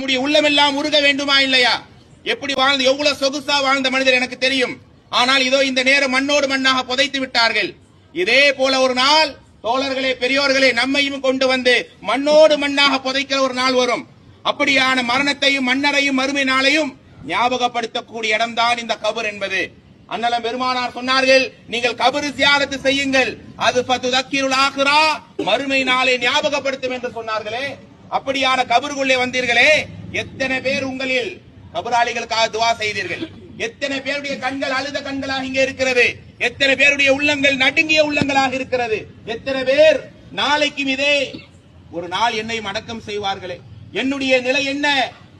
நம்முடைய உள்ளமெல்லாம் உருக வேண்டுமா இல்லையா? எப்படி வாழ்ந்து எவ்வளவு சொகுசா வாழ்ந்த மனிதர் எனக்கு தெரியும். ஆனால் இதோ இந்த நேரம் மண்ணோடு மண்ணாக புதைத்து விட்டார்கள். இதே போல ஒரு நாள் தோழர்களே பெரியோர்களே நம்மையும் கொண்டு வந்து மண்ணோடு மண்ணாக புதைக்கிற ஒரு நாள் வரும். அப்படியான மரணத்தையும் மன்னரையும் மறுமை நாளையும் ஞாபகப்படுத்தக்கூடிய இடம்தான் இந்த கபர் என்பது. அண்ணலம் பெருமானார் சொன்னார்கள் நீங்கள் கபரு தியாகத்து செய்யுங்கள். அது பத்து தக்கீருள் ஆகிறா மறுமை நாளை ஞாபகப்படுத்தும் என்று சொன்னார்களே. அப்படியான கபருக்குள்ளே வந்தீர்களே எத்தனை பேர் உங்களில் கபராளிகளுக்காக துவா செய்தீர்கள்? எத்தனை பேருடைய கண்கள் அழுத கண்களாக இங்கே இருக்கிறது? எத்தனை பேருடைய உள்ளங்கள் நடுங்கிய உள்ளங்களாக இருக்கிறது? எத்தனை பேர் நாளைக்கும் இதே ஒரு நாள் என்னை அடக்கம் செய்வார்களே? என்னுடைய நிலை என்ன?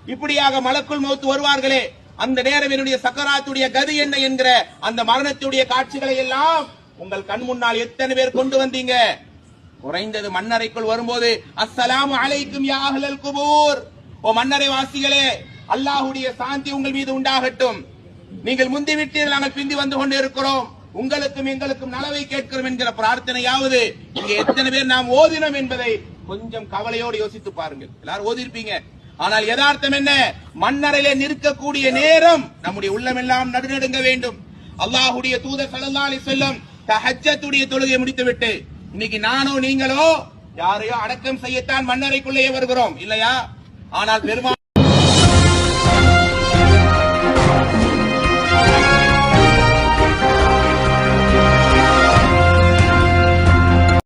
இப்படியாக மலக்குள் மௌத்து வருவார்களே? அந்த நேரம் என்னுடைய சக்கராத்துடைய கதி என்ன என்கிற அந்த மரணத்துடைய காட்சிகளை எல்லாம் உங்கள் கண் முன்னால் எத்தனை பேர் கொண்டு வந்தீங்க? குறைந்தது மன்னரைக்குள் வரும்போது அஸ்ஸலாமு அலைக்கும் யா குபூர். ஓ மன்னரை வாசிகளே அல்லாஹுடைய சாந்தி உங்கள் மீது உண்டாகட்டும். நீங்கள் முந்தி விட்டீர்கள் நாங்கள் பிந்தி வந்து கொண்டு இருக்கிறோம். உங்களுக்கும் எங்களுக்கும் நலவை கேட்கிறோம் என்கிற பிரார்த்தனையாவது இங்க எத்தனை பேர் நாம் ஓதினோம் என்பதை கொஞ்சம் கவலையோடு யோசித்து பாருங்கள். எல்லாரும் ஓதிருப்பீங்க ஆனால் யதார்த்தம் என்ன? மன்னரையிலே நிற்கக்கூடிய நேரம் நம்முடைய உள்ளமெல்லாம் நடுநடுங்க வேண்டும். அல்லாஹுடைய தூதர் ஸல்லல்லாஹு செல்லும் வஸல்லம் தொழுகை முடித்துவிட்டு இன்னைக்கு நானோ நீங்களோ யாரையோ அடக்கம் செய்யத்தான் மன்னரைக்குள்ளேயே வருகிறோம் இல்லையா? ஆனால் பெருமா